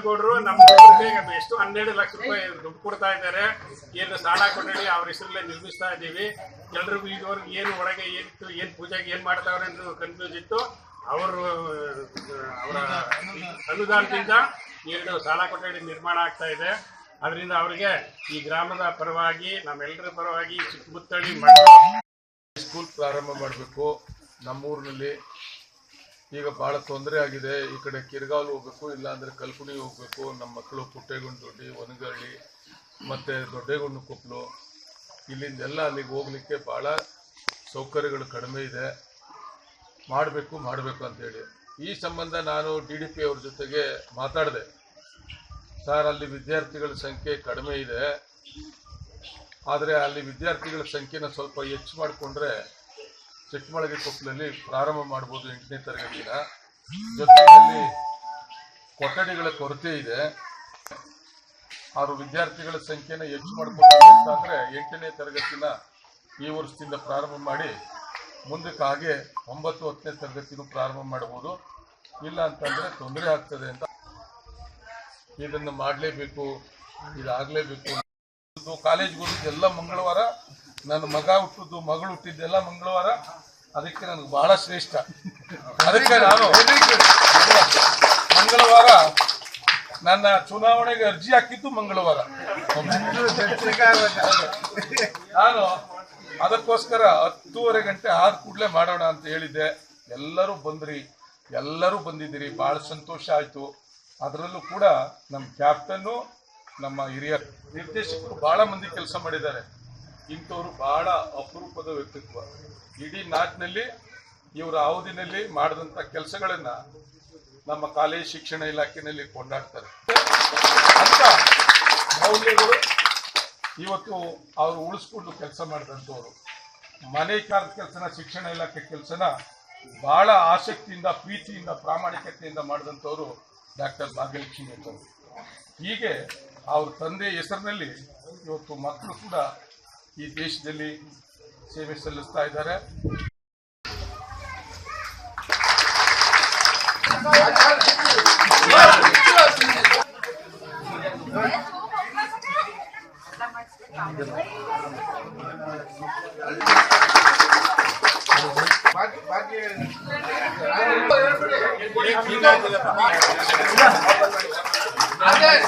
ಗೌಡರು ನಮ್ಮ ಎಷ್ಟು ಹನ್ನೆರಡು ಲಕ್ಷ ರೂಪಾಯಿ ದುಡ್ಡು ಕೊಡ್ತಾ ಇದ್ದಾರೆ. ಏನು ಸಾಲ ಕೊಟ್ಟಡಿ ಅವ್ರ ಹೆಸರಲ್ಲೇ ನಿರ್ಮಿಸ್ತಾ ಇದ್ದೀವಿ. ಎಲ್ರಿಗೂ ಇದುವರೆಗೂ ಏನು ಒಳಗೆ ಏನಿತ್ತು ಏನು ಪೂಜೆಗೆ ಏನು ಮಾಡ್ತಾವ್ರೆ ಅಂತ ಕನ್ಫ್ಯೂಸ್ ಇತ್ತು. ಅವರು ಅವರ ಅನುದಾನದಿಂದ ಎರಡು ಸಾಲ ಕೊಠಡಿ ನಿರ್ಮಾಣ ಆಗ್ತಾ ಇದೆ. ಅದರಿಂದ ಅವರಿಗೆ ಈ ಗ್ರಾಮದ ಪರವಾಗಿ ನಮ್ಮೆಲ್ಲರ ಪರವಾಗಿ ಚಿಕ್ಕಮುತ್ತಳ್ಳಿ ಮಠ ಸ್ಕೂಲ್ ಪ್ರಾರಂಭ ಮಾಡಬೇಕು. ನಮ್ಮೂರಿನಲ್ಲಿ ಈಗ ಭಾಳ ತೊಂದರೆ ಆಗಿದೆ. ಈ ಕಡೆ ಕಿರ್ಗಾಲ್ ಹೋಗ್ಬೇಕು ಇಲ್ಲ ಅಂದ್ರೆ ಕಲ್ಕುಣಿ ಹೋಗ್ಬೇಕು. ನಮ್ಮ ಮಕ್ಕಳು ಪುಟ್ಟೇಗುಂಡೊಡ್ಡಿ ಒನಗಳ್ಳಿ, ಮತ್ತು ದೊಡ್ಡೇಗುಂಡು ಕೊಪ್ಪಲು ಇಲ್ಲಿಂದೆಲ್ಲ ಅಲ್ಲಿಗೆ ಹೋಗ್ಲಿಕ್ಕೆ ಭಾಳ ಸೌಕರ್ಯಗಳು ಕಡಿಮೆ ಇದೆ. ಮಾಡಬೇಕು ಮಾಡಬೇಕು ಅಂತೇಳಿ ಈ ಸಂಬಂಧ ನಾನು ಡಿ ಡಿ ಪಿ ಅವ್ರ ಜೊತೆಗೆ ಮಾತಾಡಿದೆ. ಸರ್, ಅಲ್ಲಿ ವಿದ್ಯಾರ್ಥಿಗಳ ಸಂಖ್ಯೆ ಕಡಿಮೆ ಇದೆ. ಆದರೆ ಅಲ್ಲಿ ವಿದ್ಯಾರ್ಥಿಗಳ ಸಂಖ್ಯೆನ ಸ್ವಲ್ಪ ಹೆಚ್ಚು ಮಾಡಿಕೊಂಡ್ರೆ ಚಿಕ್ಕಮಳಗಿ ಕೊಪ್ಪಲಲ್ಲಿ ಪ್ರಾರಂಭ ಮಾಡ್ಬೋದು ಎಂಟನೇ ತರಗತಿನ. ಜೊತೆಯಲ್ಲಿ ಕೊಠಡಿಗಳ ಕೊರತೆ ಇದೆ. ಆರು ವಿದ್ಯಾರ್ಥಿಗಳ ಸಂಖ್ಯೆನ ಹೆಚ್ಚು ಮಾಡಬಹುದು ಎಂಟನೇ ತರಗತಿನ ಈ ವರ್ಷದಿಂದ ಪ್ರಾರಂಭ ಮಾಡಿ ಮುಂದಕ್ಕೆ ಹಾಗೆ ಒಂಬತ್ತು, ಹತ್ತನೇ ತರಗತಿನೂ ಪ್ರಾರಂಭ ಮಾಡಬಹುದು ಇಲ್ಲ ಅಂತಂದ್ರೆ ತೊಂದರೆ ಆಗ್ತದೆ ಅಂತ ಇದನ್ನು ಮಾಡಲೇಬೇಕು, ಇದಾಗಲೇಬೇಕು. ಕಾಲೇಜ್ಗೆ ಹೋಗಿದ್ದು ಎಲ್ಲ ಮಂಗಳವಾರ, ನನ್ನ ಮಗ ಹುಟ್ಟಿದ್ದು, ಮಗಳು ಹುಟ್ಟಿದ್ದೆಲ್ಲ ಮಂಗಳವಾರ ಅದಕ್ಕೆ ನನಗೆ ಬಹಳ ಶ್ರೇಷ್ಠ. ಅದಕ್ಕೆ ನಾನು ಮಂಗಳವಾರ ನನ್ನ ಚುನಾವಣೆಗೆ ಅರ್ಜಿ ಹಾಕಿದ್ದು ಮಂಗಳವಾರ. ನಾನು ಅದಕ್ಕೋಸ್ಕರ ಹತ್ತೂವರೆ ಗಂಟೆ ಆದ ಕೂಡಲೇ ಮಾಡೋಣ ಅಂತ ಹೇಳಿದ್ದೆ. ಎಲ್ಲರೂ ಬಂದ್ರಿ, ಎಲ್ಲರೂ ಬಂದಿದ್ದೀರಿ ಬಹಳ ಸಂತೋಷ ಆಯಿತು. ಅದರಲ್ಲೂ ಕೂಡ ನಮ್ಮ ಕ್ಯಾಪ್ಟನ್ನು ನಮ್ಮ ಹಿರಿಯ ನಿರ್ದೇಶಕರು ಬಹಳ ಮಂದಿ ಕೆಲಸ ಮಾಡಿದ್ದಾರೆ. ಇಂಥವ್ರು ಬಹಳ ಅಪರೂಪದ ವ್ಯಕ್ತಿತ್ವ. ಇಡೀ ನಾಟಿನಲ್ಲಿ ಇವರ ಅವಧಿನಲ್ಲಿ ಮಾಡಿದಂಥ ಕೆಲಸಗಳನ್ನ ನಮ್ಮ ಕಾಲೇಜ್ ಶಿಕ್ಷಣ ಇಲಾಖೆಯಲ್ಲಿ ಕೊಂಡಾಡ್ತಾರೆ. ಮೌಲ್ಯಗಳು ಇವತ್ತು ಅವರು ಉಳಿಸ್ಕೊಂಡು ಕೆಲಸ ಮಾಡಿದಂಥವ್ರು. ಮನೆ ಕಾರ್ದ ಕೆಲಸನ, ಶಿಕ್ಷಣ ಇಲಾಖೆ ಕೆಲಸನ ಬಹಳ ಆಸಕ್ತಿಯಿಂದ, ಪ್ರೀತಿಯಿಂದ, ಪ್ರಾಮಾಣಿಕತೆಯಿಂದ ಮಾಡಿದಂಥವ್ರು ಡಾಕ್ಟರ್ ಭಾಗ್ಯಲಕ್ಷ್ಮಿ ಅವರು ಹೀಗೆ ಅವ್ರ ತಂದೆ ಹೆಸರಿನಲ್ಲಿ ಇವತ್ತು ಮಕ್ಕಳು ಕೂಡ ಈ ದೇಶದಲ್ಲಿ ಸೇವೆ ಸಲ್ಲಿಸ್ತಾ ಇದ್ದಾರೆ ಬಾಕಿ டாக்டர்